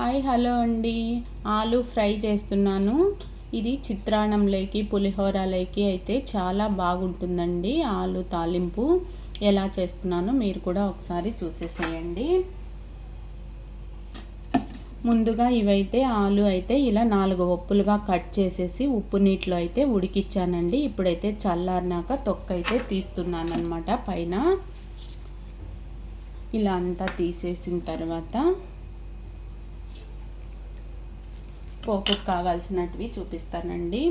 Hi hello అండి. ఆలు fry చేస్తున్నాను. ఇది చిత్రాన్నంలోకి పులిహోరలోకి అయితే చాలా బాగుంటుందండి ఆలు తాలింపు. ఎలా చేస్తున్నానో మీరు కూడా ఒకసారి చూసేసేయండి. ముందుగా ఇవైతే ఆలు అయితే ఇలా నాలుగు ఒప్పులుగా కట్ చేసేసి ఉప్పు నీటిలో అయితే ఉడికిచ్చానండి. ఇప్పుడైతే చల్లారినాక తొక్క అయితే తీస్తున్నాను అనమాట పైన. ఇలా అంతా తీసేసిన తర్వాత పోపుకు కావాల్సినటివి చూపిస్తానండి.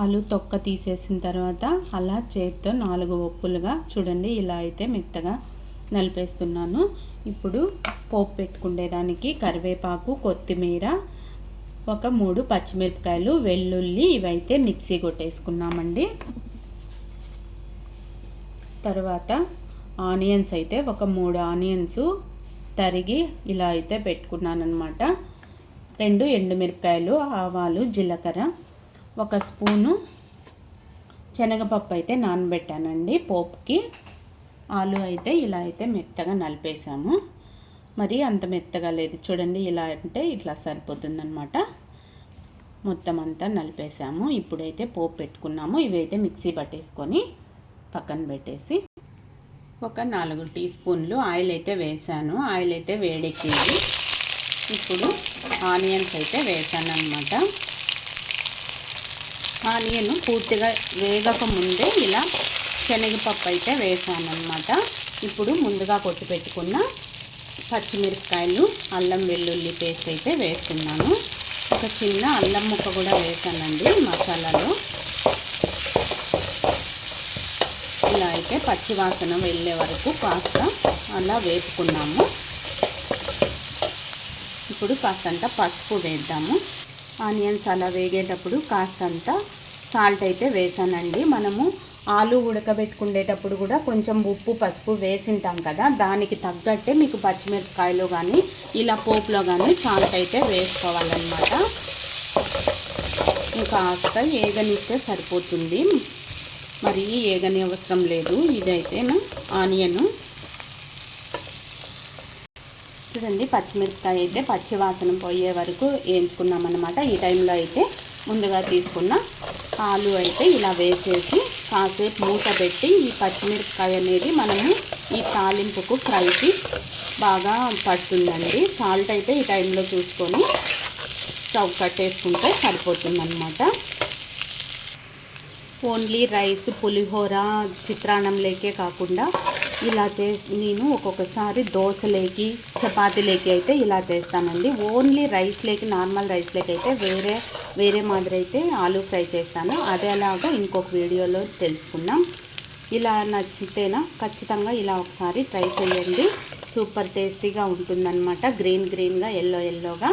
ఆలు తొక్క తీసేసిన తర్వాత అలా చేతితో నాలుగు ఒప్పులుగా చూడండి ఇలా అయితే మెత్తగా నలిపేస్తున్నాను. ఇప్పుడు పోపు పెట్టుకునేదానికి కరివేపాకు కొత్తిమీర ఒక మూడు పచ్చిమిరపకాయలు వెల్లుల్లి ఇవైతే మిక్సీ కొట్టేసుకున్నామండి. తర్వాత ఆనియన్స్ అయితే ఒక మూడు ఆనియన్స్ తరిగి ఇలా అయితే పెట్టుకున్నాను అనమాట రెండు ఎండుమిరపకాయలు ఆవాలు జీలకర్ర ఒక స్పూను శనగపప్పు అయితే నానబెట్టానండి పోపుకి. ఆలు అయితే ఇలా అయితే మెత్తగా నలిపేసాము. మరి అంత మెత్తగా లేదు. చూడండి ఇలా అంటే ఇట్లా సరిపోతుందనమాట మొత్తం అంతా నలిపేసాము. ఇప్పుడైతే పోపు పెట్టుకున్నాము. ఇవైతే మిక్సీ పట్టేసుకొని పక్కన పెట్టేసి ఒక నాలుగు టీ స్పూన్లు ఆయిల్ అయితే వేసాను. ఆయిల్ అయితే వేడెక్కింది. ఇప్పుడు ఆనియన్స్ అయితే వేసాను అనమాట ఆనియన్ పూర్తిగా వేగక ముందే ఇలా శనగపప్పు అయితే వేసాను అనమాట ఇప్పుడు ముందుగా కొట్టి పెట్టుకున్న పచ్చిమిరపకాయలు అల్లం వెల్లుల్లి పేస్ట్ అయితే వేస్తున్నాను. ఒక చిన్న అల్లం ముక్క కూడా వేసానండి మసాలాలో. ఇలా అయితే పచ్చివాసన వెళ్ళే వరకు కాస్త అలా వేసుకున్నాము ఇప్పుడు కాస్తంత పసుపు వేద్దాము. ఆనియన్స్ అలా వేగేటప్పుడు కాస్తంత సాల్ట్ అయితే వేసానండి. మనము ఆలు ఉడకబెట్టుకునేటప్పుడు కూడా కొంచెం ఉప్పు పసుపు వేసింటాం కదా దానికి తగ్గట్టే మీకు పచ్చిమిరపకాయలు కానీ ఇలా పోపులో కానీ సాల్ట్ అయితే వేసుకోవాలన్నమాట. కాస్త ఏగనిస్తే సరిపోతుంది. మరి ఏగని అవసరం లేదు. ఇదైతే ఆనియను చూడండి పచ్చిమిరపకాయ అయితే పచ్చి వాసన పోయే వరకు వేయించుకున్నాం అనమాట ఈ టైంలో అయితే ముందుగా తీసుకున్న ఆలు అయితే ఇలా వేసేసి కాసేపు మూత పెట్టి ఈ పచ్చిమిరపకాయ అనేది మనము ఈ తాలింపుకు ఫ్రైకి బాగా పడుతుందండి. సాల్ట్ అయితే ఈ టైంలో చూసుకొని స్టవ్ కట్టేసుకుంటే సరిపోతుందన్నమాట. ఓన్లీ రైస్ పులిహోర చిత్రాన్నంలోకే కాకుండా ఇలా చేసి నేను ఒక్కొక్కసారి దోశలేకి చపాతీలేకి అయితే ఇలా చేస్తానండి. ఓన్లీ రైస్లేకి నార్మల్ రైస్లేకి అయితే వేరే వేరే మాదిరి అయితే ఆలూ ఫ్రై చేస్తాను. అదే అలాగా ఇంకొక వీడియోలో తెలుసుకుందాం. ఇలా నచ్చితేనా ఖచ్చితంగా ఇలా ఒకసారి ట్రై చేయండి. సూపర్ టేస్టీగా ఉంటుందన్నమాట. గ్రీన్ గ్రీన్గా ఎల్లో ఎల్లోగా.